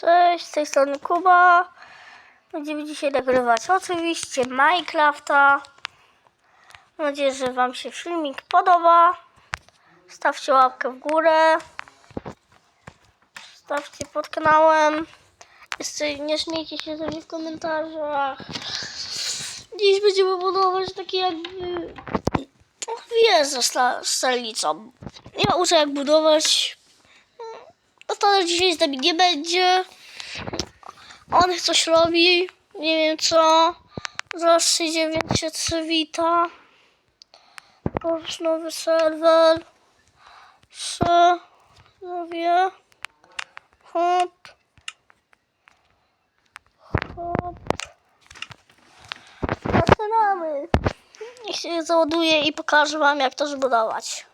Cześć, z tej strony Kuba. Będziemy dzisiaj nagrywać oczywiście Minecrafta. Mam nadzieję, że Wam się filmik podoba. Stawcie łapkę w górę. Stawcie pod kanałem. Jeszcze nie śmiejcie się ze mnie w komentarzach. Dziś będziemy budować takie jakby wieżę sta- stalicą. Ja uczę jak budować. To dzisiaj z nami nie będzie. On coś robi. Nie wiem co. Zaraz przyjdzie, więc się przywita. Nowy serwer. Trzy. Zrobię. Hop. Hop. Zaczynamy. Niech się załaduje i pokażę wam jak to zbudować.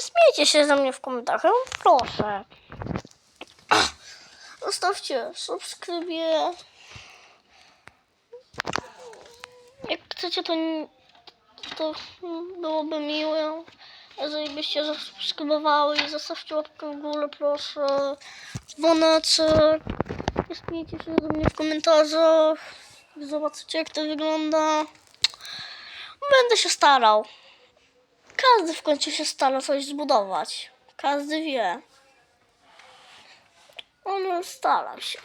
Śmiejcie się ze mnie w komentarzach, proszę. Zostawcie subskrypcję. Jak chcecie, to, to byłoby miłe. Jeżeli byście zasubskrybowały i zostawcie łapkę w górę, proszę. Dzwoneczek. Śmiejcie się ze mnie w komentarzach. Zobaczycie, jak to wygląda. Będę się starał. Każdy w końcu się stara coś zbudować. Każdy wie. On stara się.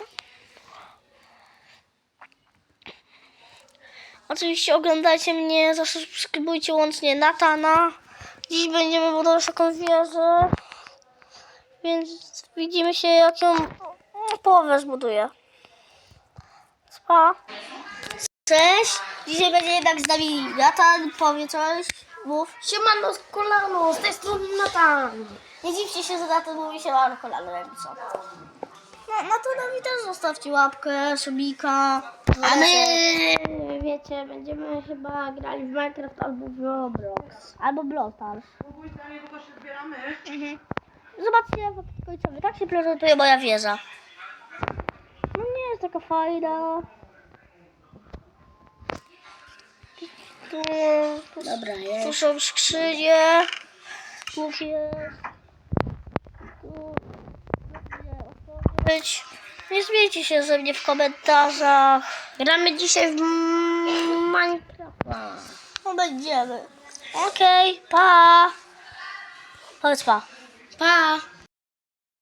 Oczywiście oglądajcie mnie, zasubskrybujcie łącznie Natana. Dziś będziemy budować taką wieżę. Więc widzimy się jak ją połowę zbuduję. Spa. Cześć. Dzisiaj będzie jednak z nami Natan. Powie coś. Mów. Siemano z kolano, z tej strony Natan. Nie dziwcie się, że Natan mówi się na kolano, jakby co. No, no Dawid też zostawcie łapkę, subika. A my, wiecie, będziemy chyba grali w Minecraft albo w Roblox. Albo Blotar. Niego to się zbieramy. Mhm. Zobaczcie, jak końcowy. Tak się prezentuje moja wieża. No nie jest taka fajna. Tu, tu, Dobra, tu jest. są skrzynie. Tu jest. Tu. Nie zmieńcie się ze mnie w komentarzach. Gramy dzisiaj w Minecrafta. No będziemy. Okej, pa. Powiedz pa. Pa!